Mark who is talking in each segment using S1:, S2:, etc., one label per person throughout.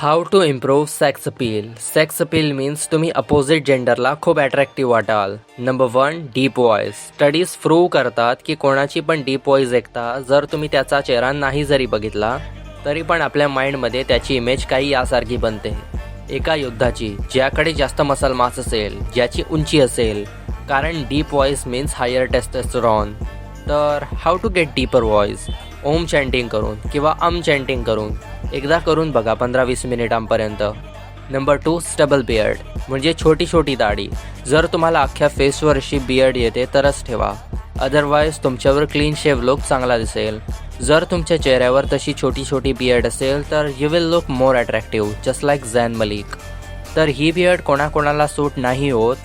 S1: How to improve sex appeal sex appeal means तुम्ही opposite जेंडरला खूप अट्रॅक्टिव्ह वाटाल. Number one deep voice studies prove करतात की कोणाची पण डीप वॉइस ऐकता जर तुम्ही त्याचा चेहरा नाही जरी बघितला तरी पण आपल्या माइंडमध्ये त्याची इमेज काही यासारखी बनते. एका योद्धाची ज्याकडे जास्त मसल मास असेल ज्याची उंची असेल कारण deep voice means higher testosterone तर how to get deeper voice Om chanting करून किंवा अम चॅन्टिंग करून. एकदा करून बघा पंधरा वीस मिनिटांपर्यंत. नंबर टू स्टबल बियर्ड म्हणजे छोटी छोटी दाढी. जर तुम्हाला अख्ख्या फेसवर अशी बियर्ड येते तरच ठेवा. अदरवाईज तुमच्यावर क्लीन शेव लुक चांगला दिसेल. जर तुमच्या चेहऱ्यावर तशी छोटी छोटी बियर्ड असेल तर you will look more attractive just like Zayn Malik तर ही बियर्ड कोणाकोणाला सूट नाही होत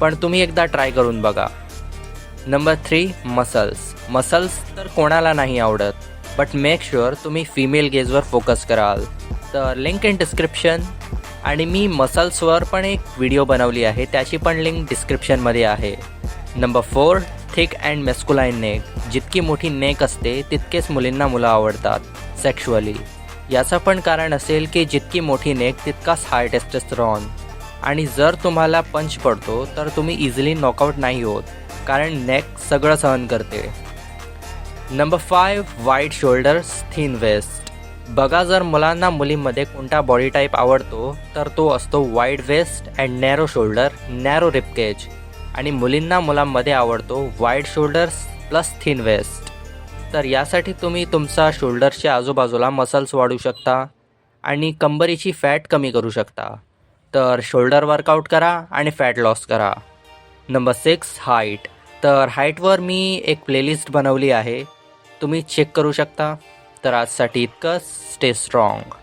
S1: पण तुम्ही एकदा ट्राय करून बघा. नंबर थ्री मसल्स मसल्स तर कोणाला नाही आवडत. बट मेक शुअर तुम्ही फिमेल गेजवर फोकस कराल. तर लिंक इन डिस्क्रिप्शन आणि मी मसल्सवर पण एक व्हिडिओ बनवली आहे. त्याची पण लिंक डिस्क्रिप्शनमध्ये आहे. Number four thick and masculine neck जितकी मोठी नेक असते तितकेच मुलींना मुलं आवडतात सेक्शुअली याचं पण कारण असेल की जितकी मोठी नेक तितकाच हाय टेस्टेस्ट्रॉन आणि जर तुम्हाला पंच पडतो तर तुम्ही इझिली नॉकआउट नाही होत. कारण नेक सगळं सहन करते. Number five wide shoulders thin waist बघा जर मुलांना मुलींमध्ये कोणता बॉडी टाईप आवडतो तर तो असतो wide waist and narrow shoulder narrow ribcage आणि मुलींना मुलांमध्ये आवडतो wide shoulders plus thin waist तर यासाठी तुम्ही तुमचा शोल्डरच्या आजूबाजूला मसल्स वाढू शकता आणि कंबरीची फॅट कमी करू शकता. तर शोल्डर वर्कआउट करा आणि फॅट लॉस करा. नंबर सिक्स हाईट तर हाईटवर मी एक प्लेलिस्ट बनवली आहे. तुम्ही चेक करू शकता. तर आजसाठी इतकं स्टे स्ट्रॉंग